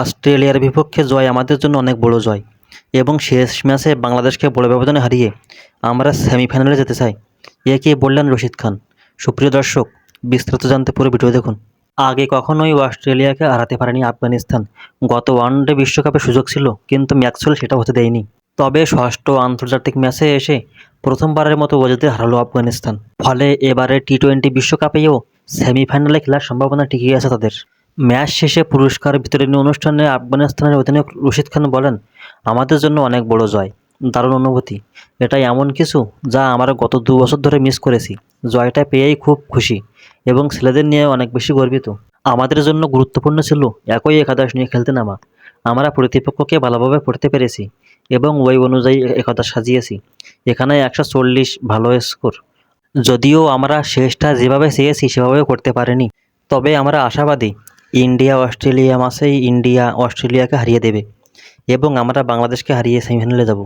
অস্ট্রেলিয়ার বিপক্ষে জয় আমাদের জন্য অনেক বড় জয়। এবং শেষ ম্যাচে বাংলাদেশকে বড় ব্যবধানে হারিয়ে আমরা সেমিফাইনালে যেতে চাই। এ কে বললেন রশিদ খান। সুপ্রিয় দর্শক, বিস্তারিত জানতে পুরো ভিডিও দেখুন। আগে কখনোই অস্ট্রেলিয়াকে হারাতে পারেনি আফগানিস্তান। গত ওয়ানডে বিশ্বকাপে সুযোগ ছিল, কিন্তু ম্যাক্সওয়েল সেটা হতে দেয়নি। তবে ষষ্ঠ আন্তর্জাতিক ম্যাচে এসে প্রথমবারের মতো অজিতে হারালো আফগানিস্তান। ফলে এবারে টি টোয়েন্টি বিশ্বকাপেও সেমিফাইনালে খেলার সম্ভাবনা টিকে আছে তাদের। ম্যাচ শেষে পুরস্কার বিতরণী অনুষ্ঠানে আফগানিস্তানের অধিনায়ক রশিদ খান বলেন, আমাদের জন্য অনেক বড় জয়। দারুণ অনুভূতি। এটা এমন কিছু যা আমরা গত দু বছর ধরে মিস করেছি। জয়টা পেয়েই খুব খুশি এবং ছেলেদের নিয়ে অনেক বেশি গর্বিত। আমাদের জন্য গুরুত্বপূর্ণ ছিল একই একাদশ নিয়ে খেলতে নামা। আমরা প্রতিপক্ষকে ভালোভাবে পড়তে পেরেছি এবং ওই অনুযায়ী একাদশ সাজিয়েছি। এখানে একশো চল্লিশ ভালো স্কোর। যদিও আমরা শেষটা যেভাবে চেয়েছি সেভাবে করতে পারিনি। তবে আমরা আশাবাদী ইন্ডিয়া অস্ট্রেলিয়া মাসেই ইন্ডিয়া অস্ট্রেলিয়াকে হারিয়ে দেবে এবং আমরা বাংলাদেশকে হারিয়ে সেমিফাইনালে যাব।